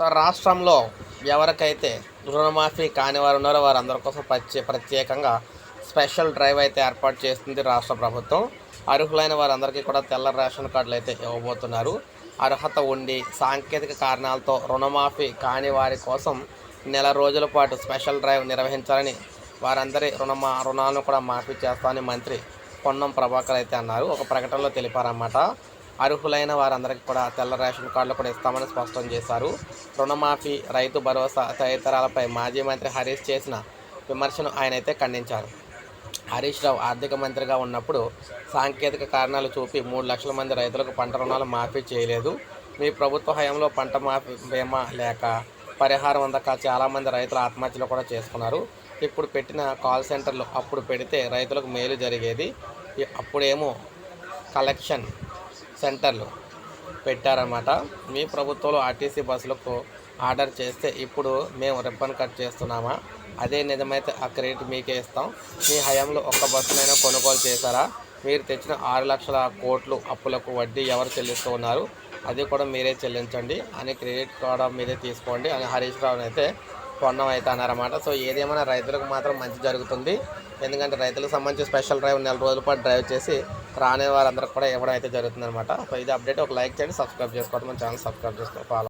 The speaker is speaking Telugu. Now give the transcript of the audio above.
రాష్ట్రంలో ఎవరికైతే రుణమాఫీ కాని వారు ఉన్నారో వారందరి కోసం ప్రత్యే ప్రత్యేకంగా స్పెషల్ డ్రైవ్ అయితే ఏర్పాటు చేస్తుంది రాష్ట్ర ప్రభుత్వం. అర్హులైన వారందరికీ కూడా తెల్ల రేషన్ కార్డులు అయితే ఇవ్వబోతున్నారు. అర్హత ఉండి సాంకేతిక కారణాలతో రుణమాఫీ కాని వారి కోసం నెల రోజుల పాటు స్పెషల్ డ్రైవ్ నిర్వహించాలని వారందరి రుణమా రుణాలను కూడా మాఫీ చేస్తామని మంత్రి పొన్నం ప్రభాకర్ అయితే అన్నారు. ఒక ప్రకటనలో తెలిపారన్నమాట. అర్హులైన వారందరికీ కూడా తెల్ల రేషన్ కార్డులు కూడా ఇస్తామని స్పష్టం చేశారు. రుణమాఫీ రైతు భరోసా తదితరాలపై మాజీ మంత్రి హరీష్ చేసిన విమర్శను ఆయన అయితే ఖండించారు. హరీష్ రావు ఆర్థిక మంత్రిగా ఉన్నప్పుడు సాంకేతిక కారణాలు చూపి మూడు లక్షల మంది రైతులకు పంట రుణాలు మాఫీ చేయలేదు. మీ ప్రభుత్వ హయాంలో పంట మాఫీ బీమా లేక పరిహారం అందక చాలామంది రైతులు ఆత్మహత్యలు కూడా చేసుకున్నారు. ఇప్పుడు పెట్టిన కాల్ సెంటర్లు అప్పుడు పెడితే రైతులకు మేలు జరిగేది. అప్పుడేమో కలెక్షన్ సెంటర్లు పెట్టారన్నమాట. మీ ప్రభుత్వంలో ఆర్టీసీ బస్సులకు ఆర్డర్ చేస్తే ఇప్పుడు మేము రిబ్బన్ కట్ చేస్తున్నామా? అదే నిజమైతే ఆ క్రెడిట్ మీకే ఇస్తాం. మీ హయాంలో ఒక్క బస్సునైనా కొనుగోలు చేశారా? మీరు తెచ్చిన ఆరు లక్షల కోట్లు అప్పులకు వడ్డీ ఎవరు చెల్లిస్తూ ఉన్నారు? అది కూడా మీరే చెల్లించండి. అని క్రెడిట్ కూడా మీరే తీసుకోండి అని హరీష్ రావు అయితే పొన్నం అయితే అన్నారన్నమాట. సో ఏదేమైనా రైతులకు మాత్రం మంచి జరుగుతుంది. ఎందుకంటే రైతులకు సంబంధించి స్పెషల్ డ్రైవ్ నెల రోజుల పాటు డ్రైవ్ చేసి రాని వారందరికి కూడా ఇవ్వడం అయితే జరుగుతుంది అనమాట సో ఇది అప్డేట్. ఒక లైక్ చేయండి సబ్స్క్రైబ్ చేసుకోవడం మన ఛానల్ సబ్స్క్రైబ్ చేసుకోవాలి ఫాలో